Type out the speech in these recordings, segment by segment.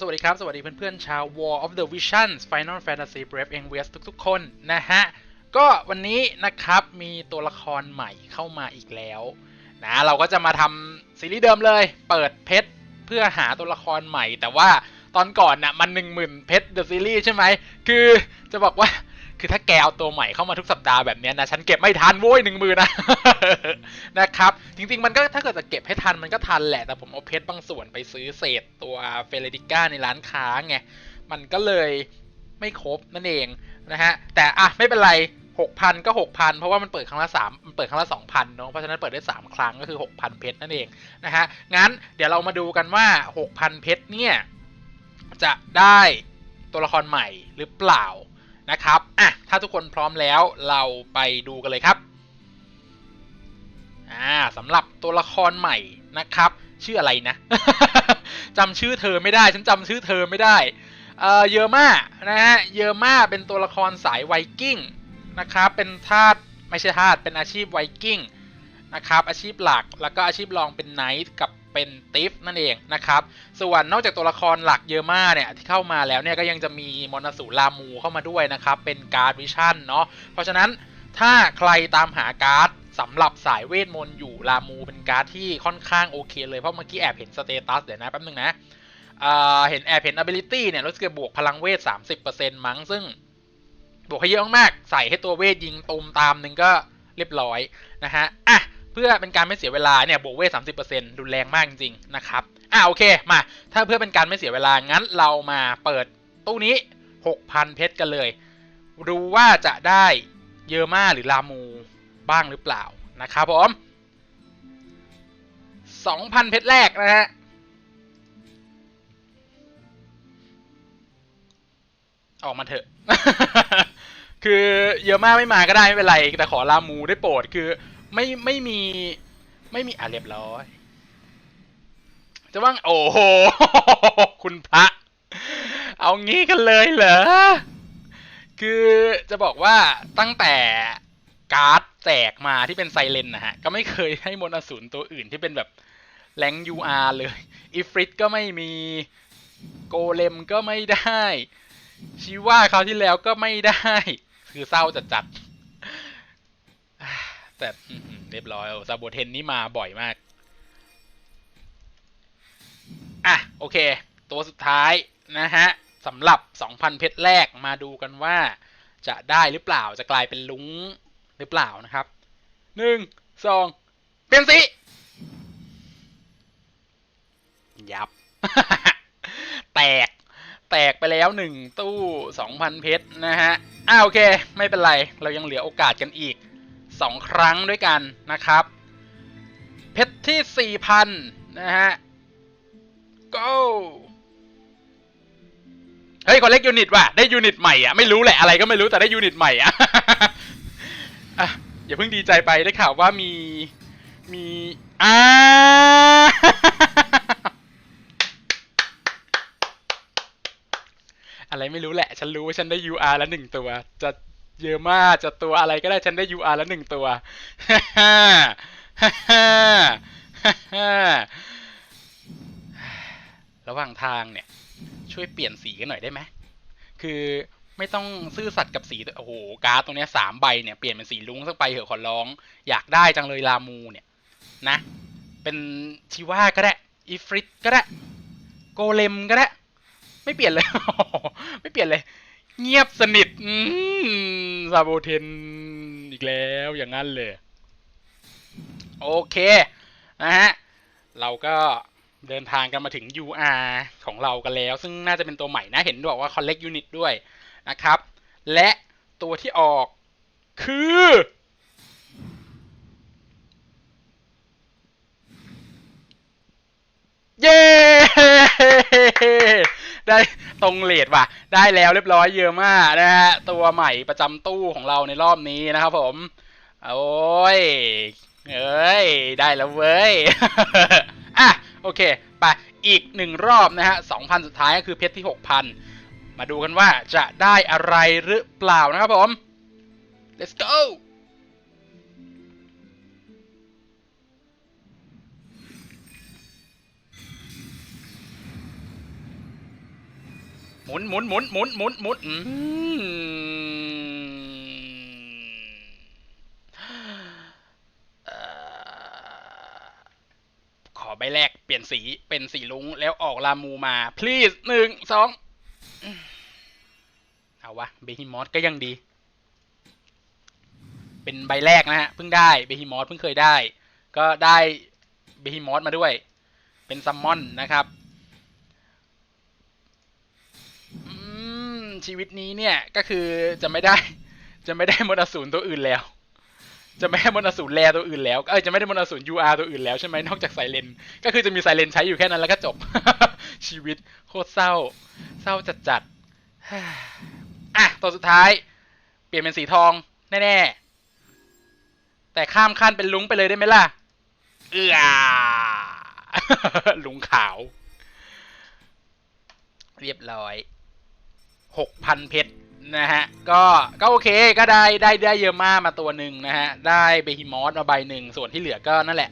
สวัสดีครับ สวัสดีเพื่อนๆชาว War of the Visions Final Fantasy Brave e n v e s ทุกๆ คนนะฮะ ก็วันนี้นะครับมีตัวละครใหม่เข้ามาอีกแล้วนะเราก็จะมาทำซีรีส์เดิมเลย เปิดเพชรเพื่อหาตัวละครใหม่ แต่ว่าตอนก่อนน่ะมันหนึ่งหมื่นเพชรเดอะซีรีส์ใช่ไหม คือจะบอกว่า คือถ้าแกเอาตัวใหม่เข้ามาทุกสัปดาห์แบบนี้นะ ฉันเก็บไม่ทันโว้ยหนึ่งมือนะนะครับ จริงๆมันก็ถ้าเกิดจะเก็บให้ทันมันก็ทันแหละ แต่ผมเอาเพชรบางส่วนไปซื้อเศษตัวเฟเรดิก้าในร้านค้าไง มันก็เลยไม่ครบนั่นเองนะฮะ แต่อะไม่เป็นไร 6,000 ก็ 6,000 เพราะว่ามันเปิดครั้งละ3มันเปิดครั้งละ2,000เนาะเพราะฉะนั้นเปิดได้ 3 ครั้งก็คือ 6,000 เพชรนั่นเองนะฮะงั้นเดี๋ยวเรามาดูกันว่า 6,000 เพชรเนี่ยจะได้ตัวละครใหม่หรือเปล่า นะครับอะถ้าทุกคนพร้อมแล้วเราไปดูกันเลยครับอ่าสำหรับตัวละครใหม่นะครับชื่ออะไรนะจำชื่อเธอไม่ได้ ฉันจำชื่อเธอไม่ได้เอ่อเยอมานะฮะเยอร์มาเป็นตัวละครสายไวกิ้งนะครับเป็นทาสไม่ใช่ทาสเป็นอาชีพไวกิ้งนะครับอาชีพหลักแล้วก็อาชีพรองเป็นไนท์กับ เป็นติฟนั่นเองนะครับ ส่วนนอกจากตัวละครหลักเยอะมากเนี่ยที่เข้ามาแล้วเนี่ยก็ยังจะมีมอนสูลามูเข้ามาด้วยนะครับ เป็นการ์ดวิชั่นเนาะ เพราะฉะนั้นถ้าใครตามหาการ์ดสำหรับสายเวทมนต์อยู่ลามูเป็นการ์ดที่ค่อนข้างโอเคเลยเพราะเมื่อกี้แอบเห็นสเตตัสเดี๋ยวนะแป๊บนึงนะเห็นแอบเห็น ability เนี่ยรู้สึกจะบวกพลังเวท 30%มั้งซึ่งบวกให้เยอะมาก ใส่ให้ตัวเวทยิงตูมตามนึงก็เรียบร้อยนะฮะ อะ พื่อเป็นการไม่เสียเวลาเนี่ยบวกเวท30%รุนแรงมากจริงๆนะครับอ่าโอเคมาถ้าเพื่อเป็นการไม่เสียเวลางั้นเรามาเปิดตู้นี้6,000เพชรกันเลย ดูว่าจะได้เยอมาหรือลามูบ้างหรือเปล่านะครับผม2,000เพชรแรกนะฮะออกมาเถอะ คือเยอะมากไม่มาก็ได้ไม่เป็นไร แต่ขอลามูได้โปรดคือ ไม่ไม่มี ไม่มีอะเรียบร้อย จะว่างโอ้โห คุณพระ เอางี้กันเลยเหรอ คือจะบอกว่าตั้งแต่การ์ดแจกมาที่เป็นไซเลนนะฮะ ก็ไม่เคยให้มนอสูรตัวอื่นที่เป็นแบบแรงยูอาร์เลยอีฟริตก็ไม่มีโกเลมก็ไม่ได้ ชิว่าคราวที่แล้วก็ไม่ได้ คือเศร้าจัดจัด แต่เรียบร้อยซาโบเทนนี่มาบ่อยมาก อะ โอเค ตัวสุดท้ายนะฮะสำหรับ 2,000 เพชรแรกมาดูกันว่า จะได้หรือเปล่าจะกลายเป็นลุงหรือเปล่านะครับ หนึ่ง สอง เปลี่ยนสียับ แตก แตกไปแล้วหนึ่งตู้สองพันเพชรนะฮะอ่าโอเค ไม่เป็นไร เรายังเหลือโอกาสกันอีก สองครั้งด้วยกันนะครับ เพชรที่สี่พันนะฮะ go เฮ้ยคอลเลกยูนิตว่ะ ได้ยูนิตใหม่อะ ไม่รู้แหละอะไรก็ไม่รู้แต่ได้ยูนิตใหม่อะอะอย่าเพิ่งดีใจไปได้ข่าวว่ามีมีอ่าอะไรไม่รู้แหละ ฉันรู้ว่าฉันได้ UR แล้วหนึ่งตัว จะ เยอะมากจะตัวอะไรก็ได้ฉันได้ UR แล้วหนึ่งตัวฮ่าฮ่าฮ่าฮ่าระหว่างทางเนี่ย ช่วยเปลี่ยนสีกันหน่อยได้ไหมคือไม่ต้องซื่อสัตย์กับสีโอ้โหการ์ดตรงเนี้ยสามใบเนี่ยเปลี่ยนเป็นสีลุ้งสักใบเหอะขอร้อง อยากได้จังเลยลามูเนี่ย นะ เป็นชิว่าก็ได้อีฟริตก็ได้ โกเลมก็ได้ ไม่เปลี่ยนเลย ไม่เปลี่ยนเลย เงียบสนิทอืมซาโบเทนอีกแล้วอย่างนั้นเลย โอเค นะฮะ เราก็เดินทางกันมาถึง UR ของเรากันแล้ว ซึ่งน่าจะเป็นตัวใหม่นะเห็นบอกว่า Collect Unit ด้วยนะครับ และตัวที่ออกคือ เย้ ได้ ตรงเลทว่ะ ได้แล้วเรียบร้อยเยอะมากนะฮะตัวใหม่ประจำตู้ของเราในรอบนี้นะครับผม โอ้ยเอ้ย ได้แล้วเว้ย อะ โอเค ไป อีกหนึ่งรอบนะฮะสองพันสุดท้ายก็คือเพชรที่หกพันมาดูกันว่าจะได้อะไรหรือเปล่านะครับผม let's go หมุนหมุนหมุนหมุนหมุนหมุนขอใบแรกเปลี่ยนสีเป็นสีลุงแล้วออกลามูมา please หนึ่งสองเอาวะเบฮิมอสก็ยังดี เป็นใบแรกนะฮะ เพิ่งได้เบฮิมอสเพิ่งเคยได้ ก็ได้เบฮิมอสมาด้วย เป็นซัมมอนนะครับ อืม ชีวิตนี้เนี่ยก็คือจะไม่ได้จะไม่ได้มนต์อสูรตัวอื่นแล้ว จะไม่ให้มนต์อสูรแลตัวอื่นแล้วเอ้ยจะไม่ได้มนต์อสูร UR ตัวอื่นแล้วใช่ไหมนอกจากไซเลนก็คือจะมีไซเลนใช้อยู่แค่นั้นแล้วก็จบ ชีวิตโคตรเศร้า เศร้าจัดจัดๆอะตัวสุดท้าย เปลี่ยนเป็นสีทองแน่ๆแต่ข้ามขั้นเป็นลุงไปเลยได้ไหมล่ะ เอือลุงขาว เรียบร้อย หกพันเพชรนะฮะ ก็ก็โอเคก็ได้ได้ได้เยอะมากมาตัวหนึ่งนะฮะ ได้เบฮิมอสมาใบหนึ่ง ส่วนที่เหลือก็นั่นแหละ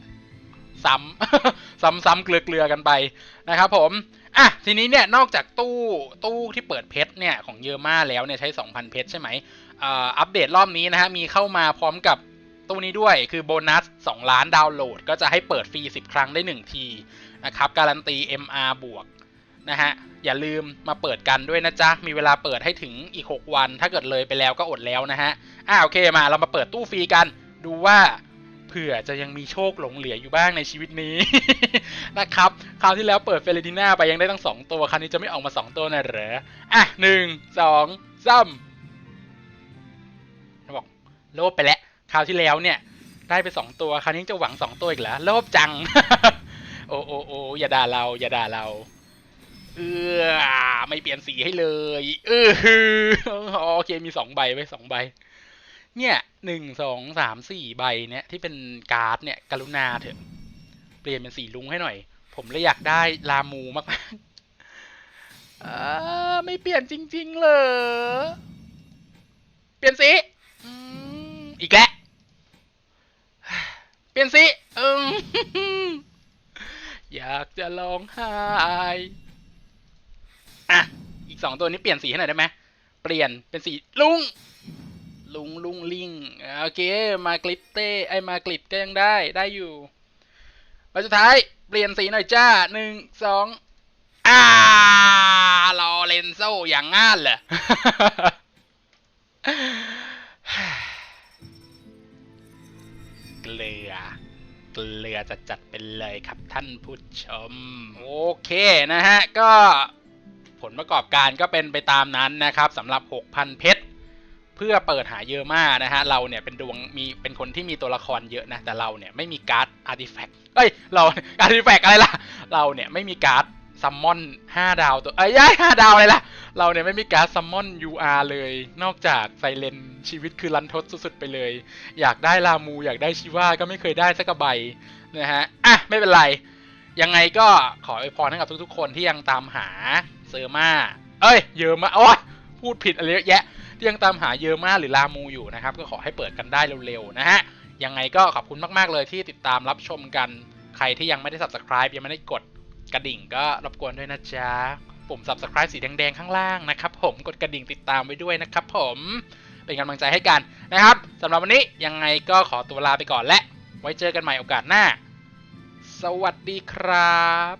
ซ้ำซ้ำซ้ำเกลือเกลือกันไปนะครับผม อะ ทีนี้เนี่ยนอกจากตู้ตู้ที่เปิดเพชรเนี่ย ของเยอะมากแล้วเนี่ยใช้ 2,000 เพชรใช่ไหมอ่อัปเดตรอบนี้นะฮะ มีเข้ามาพร้อมกับตู้นี้ด้วยคือโบนัส 2 ล้านดาวน์โหลด ก็จะให้เปิดฟรี 10 ครั้งได้ 1 ทีนะครับการันตี MR บวก นะฮะ อย่าลืมมาเปิดกันด้วยนะจ๊ะ มีเวลาเปิดให้ถึงอีก 6 วัน ถ้าเกิดเลยไปแล้วก็อดแล้วนะฮะ อ่าโอเคมาเรามาเปิดตู้ฟรีกัน ดูว่าเผื่อจะยังมีโชคหลงเหลืออยู่บ้างในชีวิตนี้ นะครับ คราวที่แล้วเปิดเฟรดิน่าไปยังได้ตั้งสองตัว คราวนี้จะไม่ออกมาสองตัวนะเหรอ อะหนึ่งสองสามบอกโลภไปแล้ว คราวที่แล้วเนี่ยได้ไปสองตัว คราวนี้จะหวังสองตัวอีกเหรอโลภจัง โอ้โอ้โออย่าด่าเรา อย่าด่าเรา เออไม่เปลี่ยนสีให้เลย เออโอเคมีสองใบไว้สองใบ เนี่ยหนึ่งสองสามสี่ใบเนี่ยที่เป็นการ์ดเนี่ยกรุณาเถอะเปลี่ยนเป็นสีลุงให้หน่อย ผมเลยอยากได้ลามูมากๆอ่าไม่เปลี่ยนจริง ๆเลยเปลี่ยนสีอีกแล้วเปลี่ยนสีอืมอยากจะร้องไห้ อะ อีกสองตัวนี้เปลี่ยนสีให้หน่อยได้ไหม เปลี่ยนเป็นสีลุง ลุงลุงลิง โอเค มากลิตเต้ ไอมากลิตก็ยังได้ ได้อยู่ใบสุดท้าย เปลี่ยนสีหน่อยจ้าหนึ่งสองอ่ารอเลนโซอย่างง่านเหรอเกลือเกลือจะจัดเป็นเลยครับท่านผู้ชม โอเคนะฮะ ก็ ผลประกอบการก็เป็นไปตามนั้นนะครับสำหรับ 6,000 เพชรเพื่อเปิดหาเยอะมากนะฮะเราเนี่ยเป็นดวงมีเป็นคนที่มีตัวละครเยอะนะแต่เราเนี่ยไม่มีการ์ดอาร์ติแฟกต์เอ้ยเราอาร์ติแฟกต์อะไรล่ะเราเนี่ยไม่มีการ์ดซัมมอน5ดาวตัวเอ้ยย้าดาวอะไรล่ะเราเนี่ยไม่มีการ์ดซัมมอน UR เลย นอกจากไซเลนชีวิตคือรันทดสุดๆไปเลย อยากได้ลามูอยากได้ชิว่าก็ไม่เคยได้สักใบนะฮะอะไม่เป็นไร ยังไงก็ขออวยพรให้กับทุกๆ คนที่ยังตามหาเซอร์มา เอ้ย เยอะมาโอ้ยพูดผิดอะไรเยอะแยะ ที่ยังตามหาเยอะมาหรือลามูอยู่นะครับ ก็ขอให้เปิดกันได้เร็วๆนะฮะ ยังไงก็ขอบคุณมากๆเลยที่ติดตามรับชมกัน ใครที่ยังไม่ได้ subscribe ยังไม่ได้กดกระดิ่งก็รบกวนด้วยนะจ๊ะ ปุ่ม subscribe สีแดงๆข้างล่างนะครับผม กดกระดิ่งติดตามไว้ด้วยนะครับผม เป็นกำลังใจให้กันนะครับสำหรับวันนี้ยังไงก็ขอตัวลาไปก่อนและ ไว้เจอกันใหม่โอกาสหน้า สวัสดีครับ